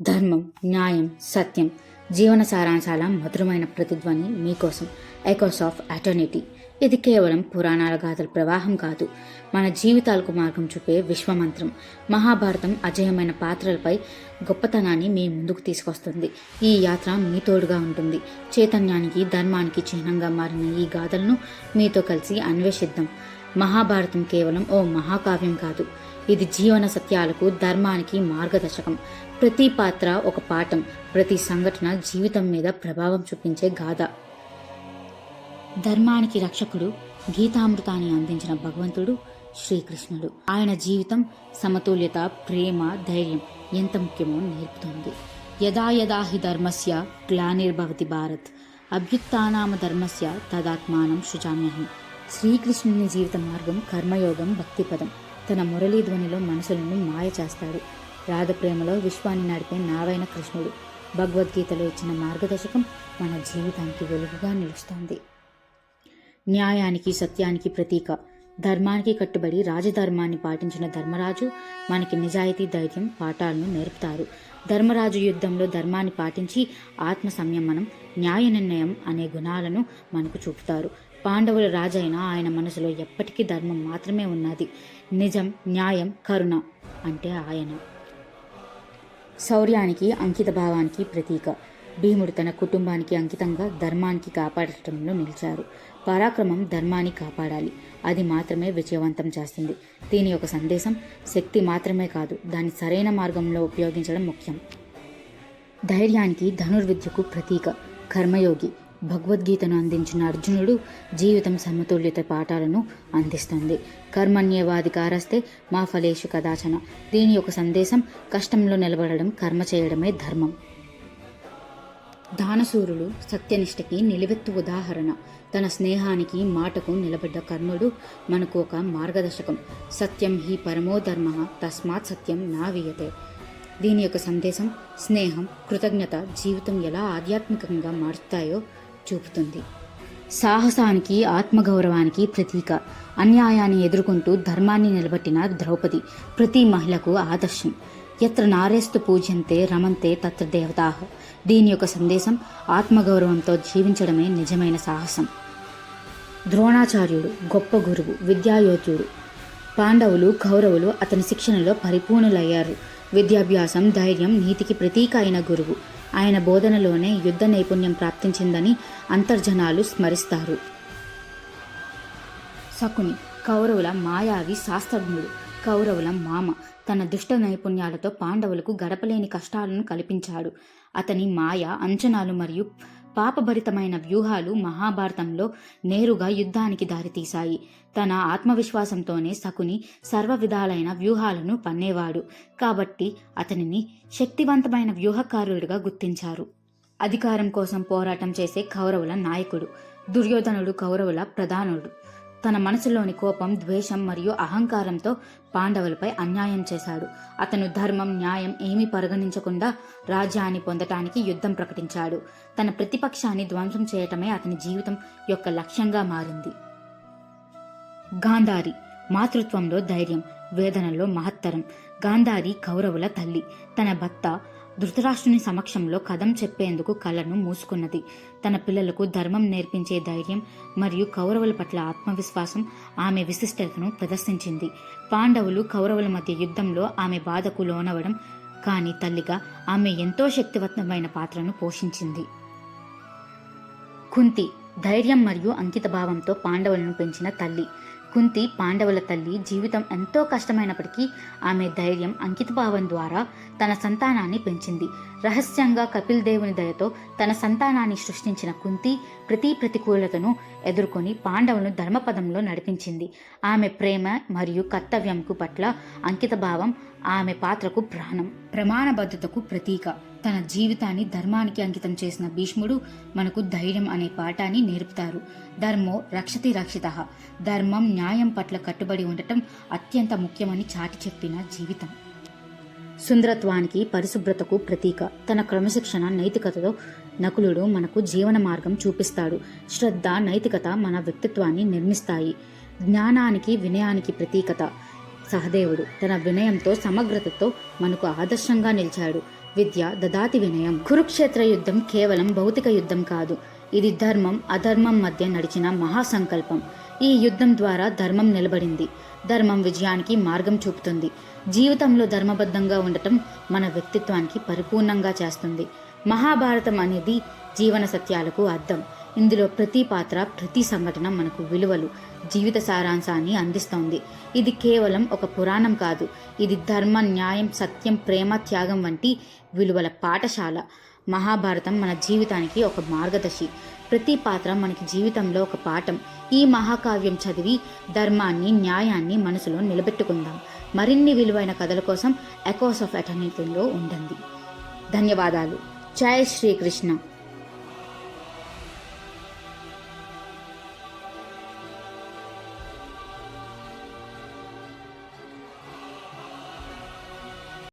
ధర్మం న్యాయం సత్యం జీవన సారాంశాల మధురమైన ప్రతిధ్వని మీకోసం ఎకోస్ ఆఫ్ అటర్నిటీ ఇది కేవలం పురాణాల గాథల ప్రవాహం కాదు. మన జీవితాలకు మార్గం చూపే విశ్వమంత్రం. మహాభారతం అజయమైన పాత్రలపై గొప్పతనాన్ని మీ ముందుకు తీసుకొస్తుంది. ఈ యాత్ర మీ తోడుగా ఉంటుంది. చైతన్యానికి ధర్మానికి చిహ్నంగా మారిన ఈ గాథలను మీతో కలిసి అన్వేషిద్దాం. మహాభారతం కేవలం ఓ మహాకావ్యం కాదు. ఇది జీవన సత్యాలకు ధర్మానికి మార్గదర్శకం. ప్రతి పాత్ర ఒక పాఠం ప్రతి సంఘటన జీవితం మీద ప్రభావం చూపించే గాథ. ధర్మానికి రక్షకుడు గీతామృతాన్ని అందించిన భగవంతుడు శ్రీకృష్ణుడు. ఆయన జీవితం సమతుల్యత ప్రేమ ధైర్యం ఎంత ముఖ్యమో నేర్పుతుంది. యదా యదా హి ధర్మస్య గ్లానిర్భవతి భారత్. అభ్యుత్నామ ధర్మస్య తదాత్మానం సృజామ్యహం శ్రీకృష్ణుని జీవిత మార్గం కర్మయోగం భక్తిపదం. తన మురళీ ధ్వనిలో మనసులను మాయ చేస్తాడు. రాధప్రేమలో విశ్వాన్ని నడిపే నావైన కృష్ణుడు. భగవద్గీతలో ఇచ్చిన మార్గదర్శకం మన జీవితానికి వెలుగుగా నిలుస్తుంది. న్యాయానికి సత్యానికి ప్రతీక. ధర్మానికి కట్టుబడి రాజధర్మాన్ని పాటించిన ధర్మరాజు మనకి నిజాయితీ ధైర్యం పాఠాలను నేర్పుతారు. ధర్మరాజు యుద్ధంలో ధర్మాన్ని పాటించి ఆత్మ సంయమనం న్యాయ నిర్ణయం అనే గుణాలను మనకు చూపుతారు. పాండవుల రాజైన ఆయన మనసులో ఎప్పటికీ ధర్మం మాత్రమే ఉన్నది. నిజం న్యాయం కరుణ అంటే ఆయన. శౌర్యానికి అంకిత భావానికి ప్రతీక. భీముడు తన కుటుంబానికి అంకితంగా ధర్మానికి కాపాడటంలో నిలిచారు. పరాక్రమం ధర్మాన్ని కాపాడాలి. అది మాత్రమే విజయవంతం చేస్తుంది. దీని యొక్క సందేశం శక్తి మాత్రమే కాదు దాన్ని సరైన మార్గంలో ఉపయోగించడం ముఖ్యం. ధైర్యానికి ధనుర్విద్యకు ప్రతీక. కర్మయోగి భగవద్గీతను అందించిన అర్జునుడు జీవితం సమతుల్యత పాఠాలను అందిస్తుంది. కర్మణ్యవాధికారస్తే మా ఫలేషు కదాచన. దీని యొక్క సందేశం కష్టంలో నిలబడడం కర్మ చేయడమే ధర్మం. దానసూరులు సత్యనిష్టకి నిలువెత్తు ఉదాహరణ. తన స్నేహానికి మాటకు నిలబడ్డ కర్ణుడు మనకు ఒక మార్గదర్శకం. సత్యం హి పరమో ధర్మ తస్మాత్ సత్యం నా వియతే దీని యొక్క సందేశం స్నేహం కృతజ్ఞత జీవితం ఎలా ఆధ్యాత్మికంగా మారుతాయో చూపుతుంది. సాహసానికి ఆత్మగౌరవానికి ప్రతీక. అన్యాయాన్ని ఎదుర్కొంటూ ధర్మాన్ని నిలబెట్టిన ద్రౌపది ప్రతి మహిళకు ఆదర్శం. ఎత్ర నారేస్తు పూజ్యంతే రమంతే తత్ర దేవతా. దీని యొక్క సందేశం ఆత్మగౌరవంతో జీవించడమే నిజమైన సాహసం. ద్రోణాచార్యుడు గొప్ప గురువు విద్యాయోధుడు పాండవులు కౌరవులు అతని శిక్షణలో పరిపూర్ణులయ్యారు. విద్యాభ్యాసం ధైర్యం నీతికి ప్రతీక అయిన గురువు. ఆయన బోధనలోనే యుద్ధ నైపుణ్యం ప్రాప్తించిందని అంతర్జనాలు స్మరిస్తారు. శకుని కౌరవుల మాయావి శాస్త్రజ్ఞుడు. కౌరవుల మామ తన దుష్ట నైపుణ్యాలతో పాండవులకు గడపలేని కష్టాలను కల్పించాడు. అతని మాయ అంచనాలు మరియు పాపభరితమైన వ్యూహాలు మహాభారతంలో నేరుగా యుద్ధానికి దారితీశాయి. తన ఆత్మవిశ్వాసంతోనే శకుని సర్వ విధాలైన వ్యూహాలను పన్నేవాడు. కాబట్టి అతనిని శక్తివంతమైన వ్యూహకారుడిగా గుర్తించారు. అధికారం కోసం పోరాటం చేసే కౌరవుల నాయకుడు దుర్యోధనుడు కౌరవుల ప్రధానుడు. తన మనసులోని కోపం ద్వేషం మరియు అహంకారంతో పాండవులపై అన్యాయం చేశాడు. అతను ధర్మం న్యాయం ఏమీ పరిగణించకుండా రాజ్యాన్ని పొందటానికి యుద్ధం ప్రకటించాడు. తన ప్రతిపక్షాన్ని ధ్వంసం చేయటమే అతని జీవితం యొక్క లక్ష్యంగా మారింది. గాంధారి మాతృత్వంలో ధైర్యం. వేదనలో మహత్తరం. గాంధారి కౌరవుల తల్లి. తన భర్త ధృతరాష్ట్రుని సమక్షంలో కథం చెప్పేందుకు కళ్ళను మూసుకున్నది. తన పిల్లలకు ధర్మం నేర్పించే ధైర్యం మరియు కౌరవుల పట్ల ఆత్మవిశ్వాసం ఆమె విశిష్టతను ప్రదర్శించింది. పాండవులు కౌరవుల మధ్య యుద్ధంలో ఆమె బాధకు లోనవడం కానీ తల్లిగా ఆమె ఎంతో శక్తివంతమైన పాత్రను పోషించింది. కుంతి ధైర్యం మరియు అంకితభావంతో పాండవులను పెంచిన తల్లి. కుంతి పాండవుల తల్లి జీవితం ఎంతో కష్టమైనప్పటికీ ఆమె ధైర్యం అంకితభావం ద్వారా తన సంతానాన్ని పెంచింది. రహస్యంగా కపిల్ దేవుని దయతో తన సంతానాన్ని సృష్టించిన కుంతి ప్రతి ప్రతికూలతను ఎదుర్కొని పాండవులను ధర్మపదంలో నడిపించింది. ఆమె ప్రేమ మరియు కర్తవ్యంకు పట్ల అంకితభావం ఆమె పాత్రకు ప్రాణం ప్రమాణబద్ధతకు ప్రతీక. తన జీవితాన్ని ధర్మానికి అంకితం చేసిన భీష్ముడు మనకు ధైర్యం అనే పాఠాన్ని నేర్పుతారు. ధర్మో రక్షతి రక్షిత. ధర్మం న్యాయం పట్ల కట్టుబడి ఉండటం అత్యంత ముఖ్యమని చాటి చెప్పిన జీవితం. సుందరత్వానికి పరిశుభ్రతకు ప్రతీక. తన క్రమశిక్షణ నైతికతతో నకులుడు మనకు జీవన మార్గం చూపిస్తాడు. శ్రద్ధ నైతికత మన వ్యక్తిత్వాన్ని నిర్మిస్తాయి. జ్ఞానానికి వినయానికి ప్రతీకత. సహదేవుడు తన వినయంతో సమగ్రతతో మనకు ఆదర్శంగా నిలిచాడు. విద్య దదాతి వినయం. కురుక్షేత్ర యుద్ధం కేవలం భౌతిక యుద్ధం కాదు. ఇది ధర్మం అధర్మం మధ్య నడిచిన మహాసంకల్పం. ఈ యుద్ధం ద్వారా ధర్మం నిలబడింది. ధర్మం విజయానికి మార్గం చూపుతుంది. జీవితంలో ధర్మబద్ధంగా ఉండటం మన వ్యక్తిత్వానికి పరిపూర్ణంగా చేస్తుంది. మహాభారతం అనేది జీవన సత్యాలకు అర్థం. ఇందులో ప్రతి పాత్ర ప్రతి సంఘటన మనకు విలువలు జీవిత సారాంశాన్ని అందిస్తోంది. ఇది కేవలం ఒక పురాణం కాదు. ఇది ధర్మ న్యాయం సత్యం ప్రేమ త్యాగం వంటి విలువల పాఠశాల. మహాభారతం మన జీవితానికి ఒక మార్గదర్శి. ప్రతి పాత్ర మనకి జీవితంలో ఒక పాఠం. ఈ మహాకావ్యం చదివి ధర్మాన్ని న్యాయాన్ని మనసులో నిలబెట్టుకుందాం. మరిన్ని విలువైన కథల కోసం ఎకోస్ ఆఫ్ ఎటర్నిటీలో ఉండండి. ధన్యవాదాలు. జై శ్రీకృష్ణ.